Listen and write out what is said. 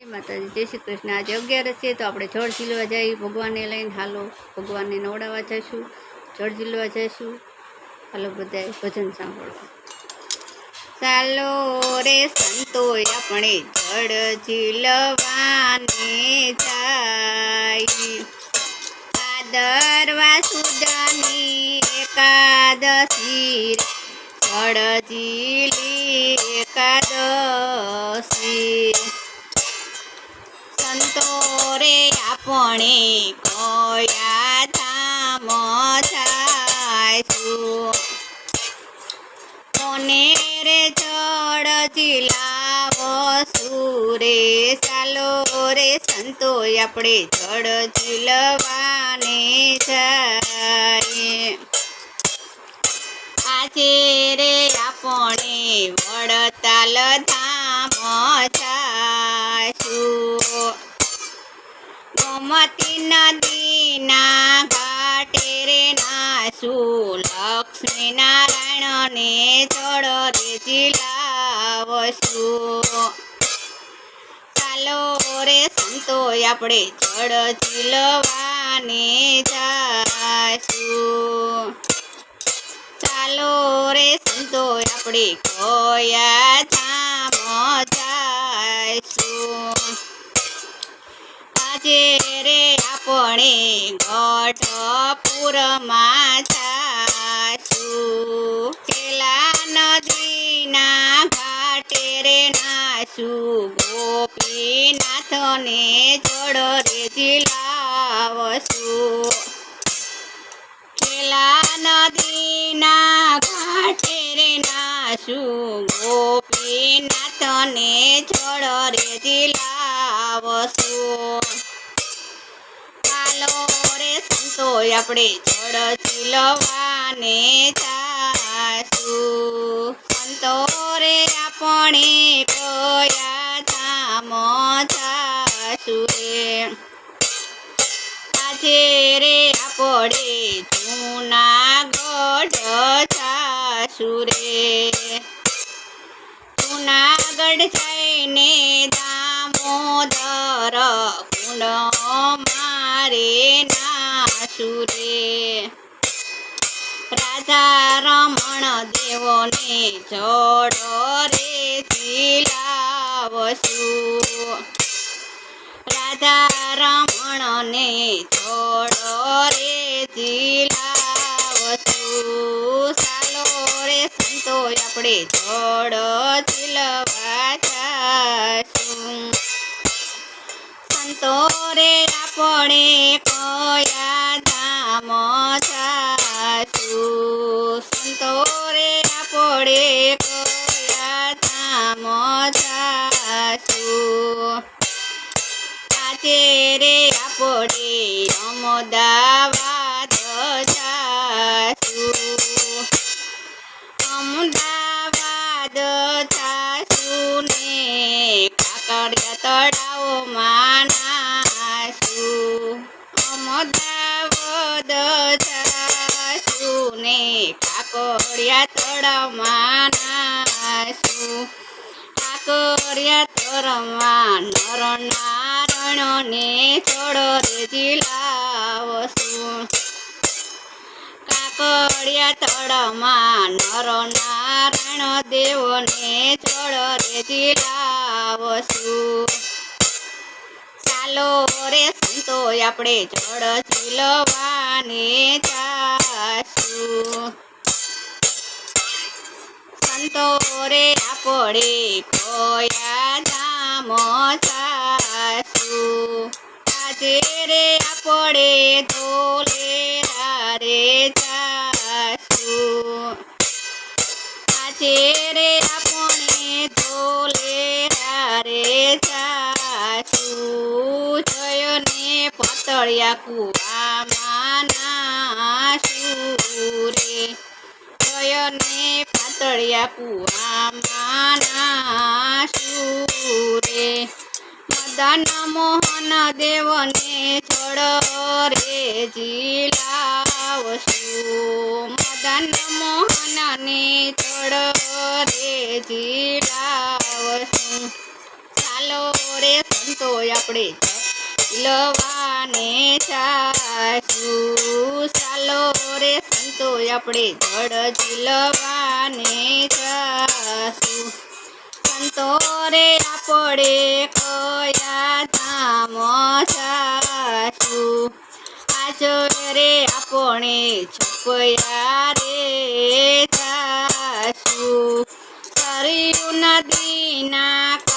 માતાજી, જય શ્રી કૃષ્ણ. આજે અગિયારસ છે તો આપણે જળ ઝીલવા જઈ, ભગવાનને લઈને હાલો, ભગવાનને નવડાવવા જઈશું, જળ ઝીલવા જઈશું. હાલો બધાએ ભજન સાંભળવા ચાલો રે સંતોય આપણે જળ ઝીલવાને જાય. ભાદરવા સુદની એકાદશી જળ ઝીલી એકાદશી. સંતો રે આપણે કયા ધામ જાઈશું? કોને રે જળ જિલાવો સુરે ચાલો રે સંતો આપણે જળ ઝીલવાને જાય આજે રે આપણે વડતાલ ધામ ગોમતી નદીના ઘાટે રે નાશું લક્ષ્મી નારાયણને જળ રે જીલાવશું ચાલો રે સંતો આપણે જળ જીલવાને જાશું ચાલો રે સંતો આપણે કયા ધામ જાઈશું આજે રે આપણે ગઢપુરમાં જાશું પેલા નદીના ઘાટે રે નાશું ગોપીનાથને જળ રે જીલાવશું પેલા નદીના ઘાટે રે નાશું ગોપીનાથને જળ રે જીલાવશું ચાલો રે સંતો આપણે જળ ચીલવાને જાશું સંતો રે આપણે કયા ધામ જાશું રે આજે રે આપણે જૂનાગઢ જાશું રે જૂનાગઢ જઈને દામોદર કુંડ રે રાજા રમણ દેવોને જોડો રે જીલાવશું રાધા રમણને જોડો રે જીલાવશું ચાલો રે સંતો આપણે જોડો જાશું સંતો રે આપણે કયા ધામ જાશું સંતો રે આપણે કયા ધામ જાશું આજે રે પડે અમદાવાદ જાશું અમદાવાદ જાશું ને કાકડિયા તળાવમાં અમદાવાદ જાશું ને કાકડિયા તળાવમાં નાશું કાકડિયા તળાવમાં નર નારણને ચડો રે જીલાવશું કાકડિયા તળમાં નર નારાયણ દેવને જીલાવશું ચાલો રે સંતો આપણે જળ જીલવાને જાશું સંતો રે આપણે કોયા જામ જાશું આજે રે આપણે પતળિયા કુવામાં નાશું સુરે જયને પાતળિયા કુવામાં સુરે મદન મોહન દેવને છોડ રે જીલાવશું. મદન મોહનને છોડ રે જીલાવશું. ચાલો રે સંતો આપણે. લવાને સાસુ, ચાલો રે સંતો આપણે જળ લવાને સાસુ. સંતો રે આપણે કયા ધામ સાસુ? આજ રે આપણે છપયા રે સાસુ. સરયુ નદીના